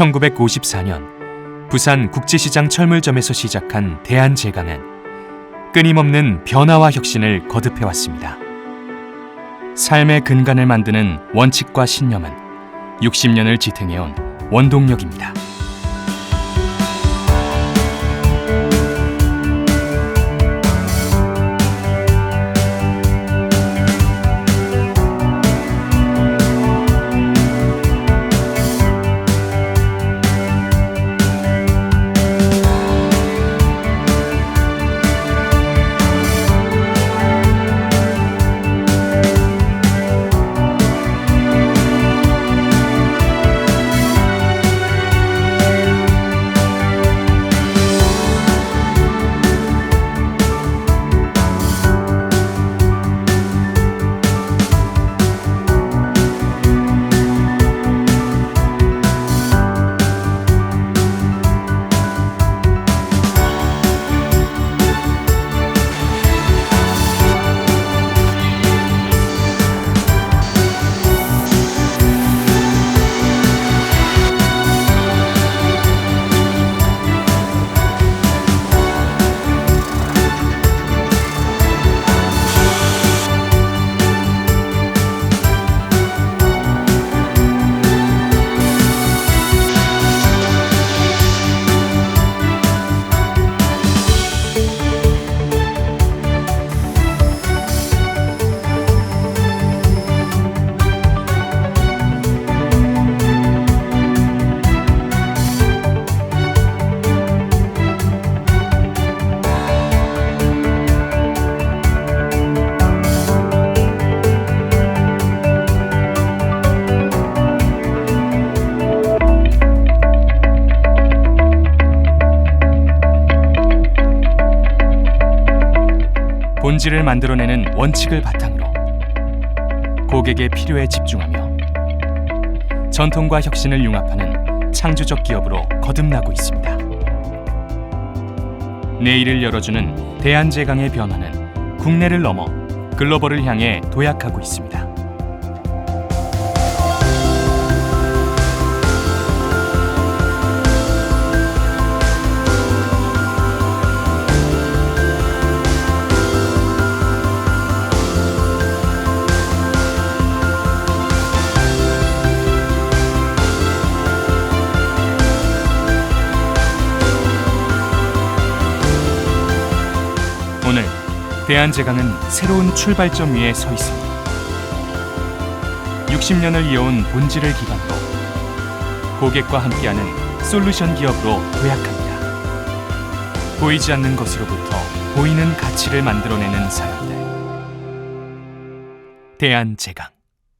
1954년 부산 국제시장 철물점에서 시작한 대한제강은 끊임없는 변화와 혁신을 거듭해왔습니다. 삶의 근간을 만드는 원칙과 신념은 60년을 지탱해온 원동력입니다. 본질을 만들어내는 원칙을 바탕으로 고객의 필요에 집중하며 전통과 혁신을 융합하는 창조적 기업으로 거듭나고 있습니다. 내일을 열어주는 대한제강의 변화는 국내를 넘어 글로벌을 향해 도약하고 있습니다. 오늘 대한제강은 새로운 출발점 위에 서 있습니다. 60년을 이어온 본질을 기반으로 고객과 함께하는 솔루션 기업으로 도약합니다. 보이지 않는 것으로부터 보이는 가치를 만들어내는 사람들. 대한제강